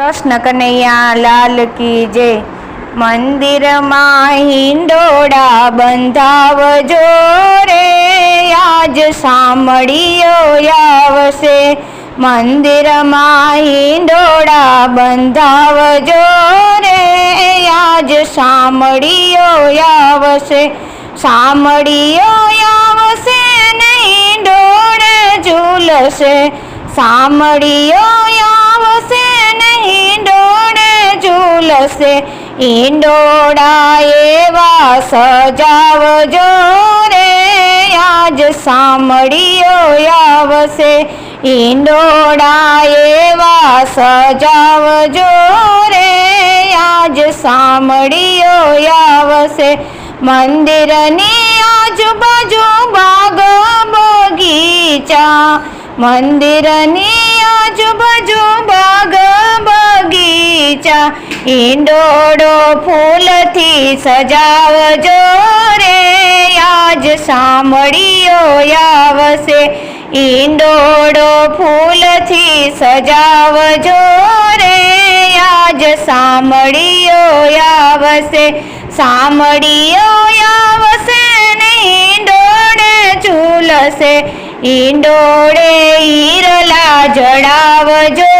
કૃષ્ણ કનૈયા લાલ કી જય. મંદિરમાં હિંડોળા બંધાવજો રે. આજ સાંભળીયો આવશે. મંદિરમાં હિંડોળા બંધાવજો રે. આજ સાંભળીયો આવશે. સાંભળીયો આવશે નહીં ડોળે ઝૂલશે. ડોળે ઝૂલશે ઈંડોડા એવા સજાવજો રે. આજ સાંભળીઓ આવશે. ઈંડોડા એવા સજાવજો રે. આજ સાંભળીઓ આવશે. મંદિરની આજુબાજુ બાગ બગીચા. મંદિરની આજુબાજુ ઈંડોળો ફૂલથી સજાવજો રે, આજ સાંભળીઓ આવશે ઈંડોળો ફૂલથી સજાવજો રે, આજ સાંભળીઓ આવશે સાંભળીઓ આવશે ને ઈંડોળે ઝૂલશે ઈંડોળે ઈરલા જડાવજો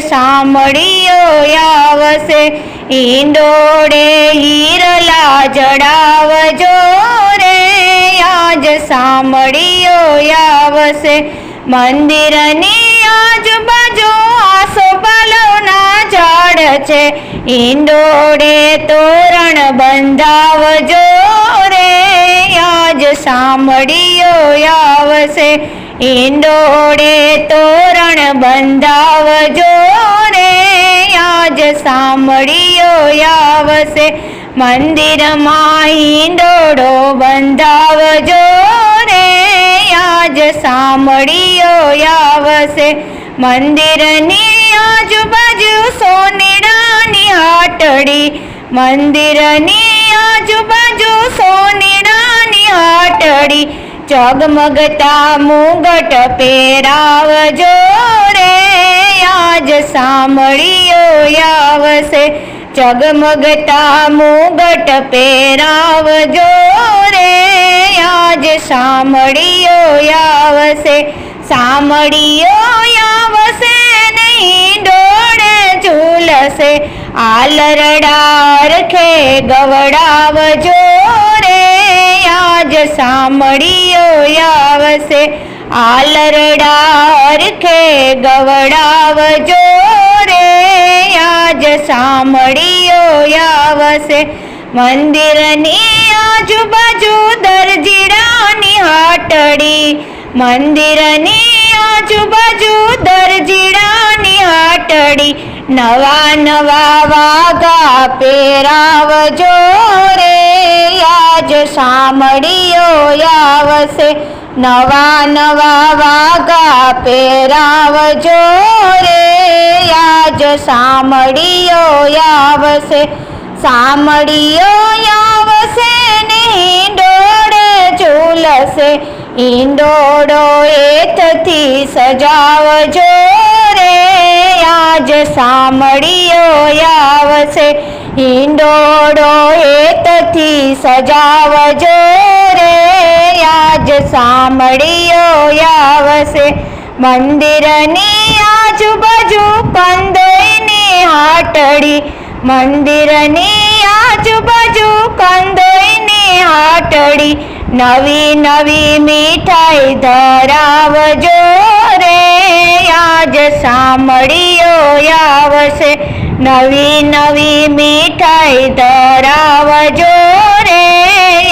સાંભળીયો આવશે. ઈંડોળે હીરલા જડાવજો રે. આજ સાંભળીયો આવશે. મંદિરની આજુબાજુ આસોપાલવના ઝાડ છે. ઈંડોળે તોરણ બંધાવજો રે. આજ સાંભળીયો આવશે. ઈંડોળે તોરણ બંધાવજો રે આજ સાંભળીયો આવશે મંદિરમાં ઈંડોળો બંધાવજો રે આજ સાંભળીયો આવશે મંદિરની આજુબાજુ સોનેડાની હાટડી મંદિરની આજુબાજુ સોનેડાની હાટડી જગમગતા મુગટ પહેરાવજો રે આજ સાંભળ્યો આવશે જગમગતા મુગટ પહેરાવજો રે આજ સાંભળ્યો આવશે સાંભળ્યો આવશે નહીં ડોળે ઝૂલશે. આલરડા રખે ગવડાવજો આજ સાંભળીયો આવશે. આલરડાર ખે ગવડાવજો રે, આજ સાંભળીયો આવશે. મંદિરની આજુબાજુ દરજીડાની હાટડી. મંદિરની આજુબાજુ દરજીડાની હાટડી. નવા નવા વાગા પહેરાવજો રે આજ સાંભળ્યો આવશે નવા નવા વાગા પહેરાવજો રે. આજ સાંભળ્યો આવશે સાંભળ્યો આવશે ને ડોળે ઝૂલશે ઈંડોળો એથથી સજાવજો રે. આજ સાંભળ્યો આવશે ઈંડોળો એથથી સજાવજો રે. આજ સાંભળીયો આવશે મંદિરની આજુબાજુ કંદોઈની હાટડી. મંદિરની આજુબાજુ કંદોઈની હાટડી. નવી નવી મીઠાઈ ધરાવજો રે. આજ સાંભળીયો આવશે. નવી નવી મીઠાઈ ધરાવજો રે.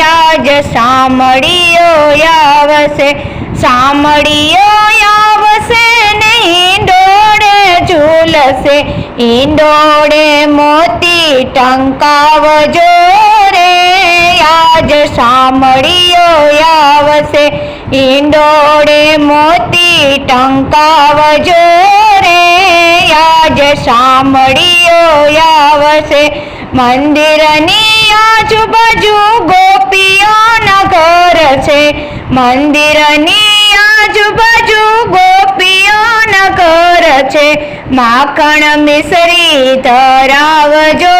આજ સાંભળીયો આવશે. સાંભળીયો આવશે નહીં ડોળે ઝૂલશે. ઈંડોળે મોતી ટંકાવજો રે. આજ સાંભળીયો આવશે. ઈંડોળે મોતી ટંકાવજો રે. આજ સાંભળીઓ આવશે મંદિરની આજુબાજુ ગોપીઓના ઘર છે. મંદિરની આજુ આજુબાજુ ગોપીઓના ઘર છે. માખણ મિસરી ધરાવજો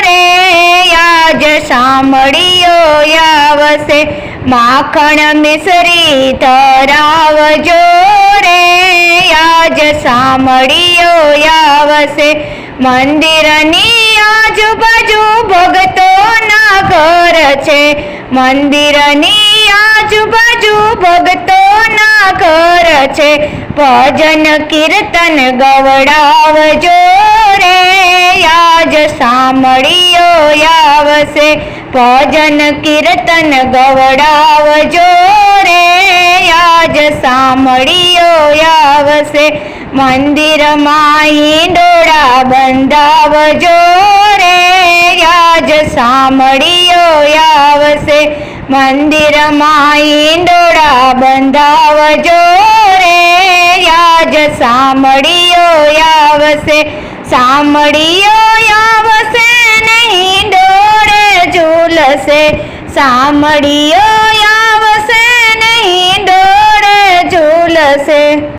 રે. આજ સાંભળીઓ આવશે માખણ મિસરી ધરાવજો રે, આજ સાંભળીઓ આવશે. મંદિરની આજુબાજુ ભક્તોના ઘર છે. મંદિરની આજુબાજુ ભક્તોના ઘર છે. ભજન કીર્તન ગવડાવજો રે, આજ સાંભળીઓ આવશે. ભજન કીર્તન ગવડાવજો રે, આજ સાંભળીઓ આવશે. મંદિરમાં ઈંડોળા બંધાવજો રે, આજ સાંભળીઓ આવશે. મંદિરમાં ડોળા બંધાવજો રે, આજ સાંભળીઓ આવશે. સાંભળીઓ આવશે નહીં ઝૂલશે સાંભળીઓ આવશે નહીં ડોળે ઝૂલશે.